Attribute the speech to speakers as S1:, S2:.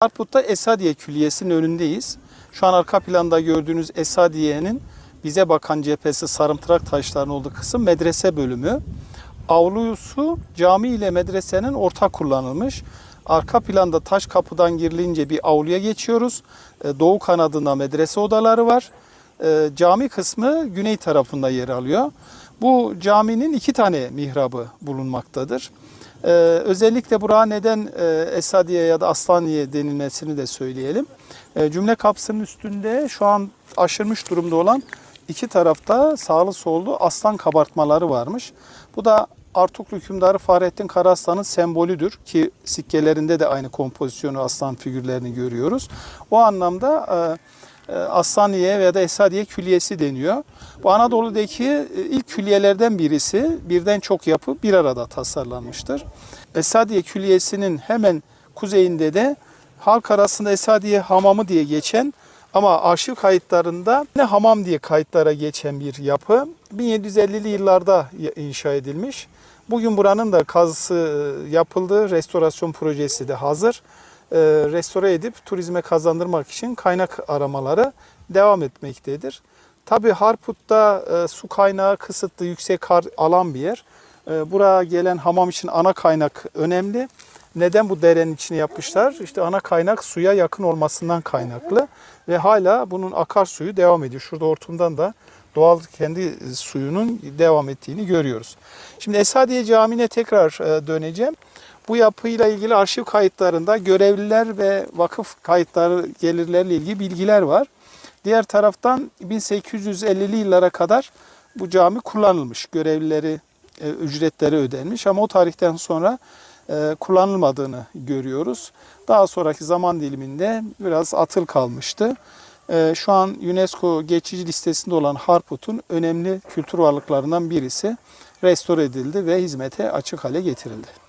S1: Harput'ta Esadiye Külliyesi'nin önündeyiz. Şu an arka planda gördüğünüz Esadiye'nin bize bakan cephesi sarımtırak taşların olduğu kısım medrese bölümü. Avlusu cami ile medresenin ortak kullanılmış. Arka planda taş kapıdan girilince bir avluya geçiyoruz. E, Doğu kanadında medrese odaları var. E, Cami kısmı güney tarafında yer alıyor. Bu caminin iki tane mihrabı bulunmaktadır. Ee, özellikle buraya neden e, Esadiye ya da Aslaniye denilmesini de söyleyelim. E, cümle kapısının üstünde şu an aşırmış durumda olan iki tarafta sağlı sollu aslan kabartmaları varmış. Bu da Artuklu hükümdarı Fahrettin Karaslan'ın sembolüdür ki sikkelerinde de aynı kompozisyonu aslan figürlerini görüyoruz. O anlamda e, Aslaniye veya da Esadiye Külliyesi deniyor. Bu Anadolu'daki e, ilk külliyelerden birisi. Birden çok yapı bir arada tasarlanmıştır. Esadiye Külliyesi'nin hemen kuzeyinde de halk arasında Esadiye Hamamı diye geçen ama arşiv kayıtlarında ne hamam diye kayıtlara geçen bir yapı 1750'li yıllarda inşa edilmiş. Bugün buranın da kazısı e, yapıldı. Restorasyon projesi de hazır. E, Restore edip turizme kazandırmak için kaynak aramaları devam etmektedir. Tabi Harput'ta e, su kaynağı kısıtlı, yüksek kar alan bir yer. E, buraya gelen hamam için ana kaynak önemli. Neden bu derenin içine yapmışlar? İşte ana kaynak suya yakın olmasından kaynaklı ve hala bunun akarsuyu devam ediyor. Şurada hortumdan da doğal kendi suyunun devam ettiğini görüyoruz. Şimdi Esadiye Camii'ne tekrar döneceğim. Bu yapıyla ilgili arşiv kayıtlarında görevliler ve vakıf kayıtları gelirlerle ilgili bilgiler var. Diğer taraftan 1850'li yıllara kadar bu cami kullanılmış. Görevlileri e, ücretleri ödenmiş ama o tarihten sonra e, kullanılmadığını görüyoruz. Daha sonraki zaman diliminde biraz atıl kalmıştı. E, Şu an UNESCO geçici listesinde olan Harput'un önemli kültür varlıklarından birisi restore edildi ve hizmete açık hale getirildi.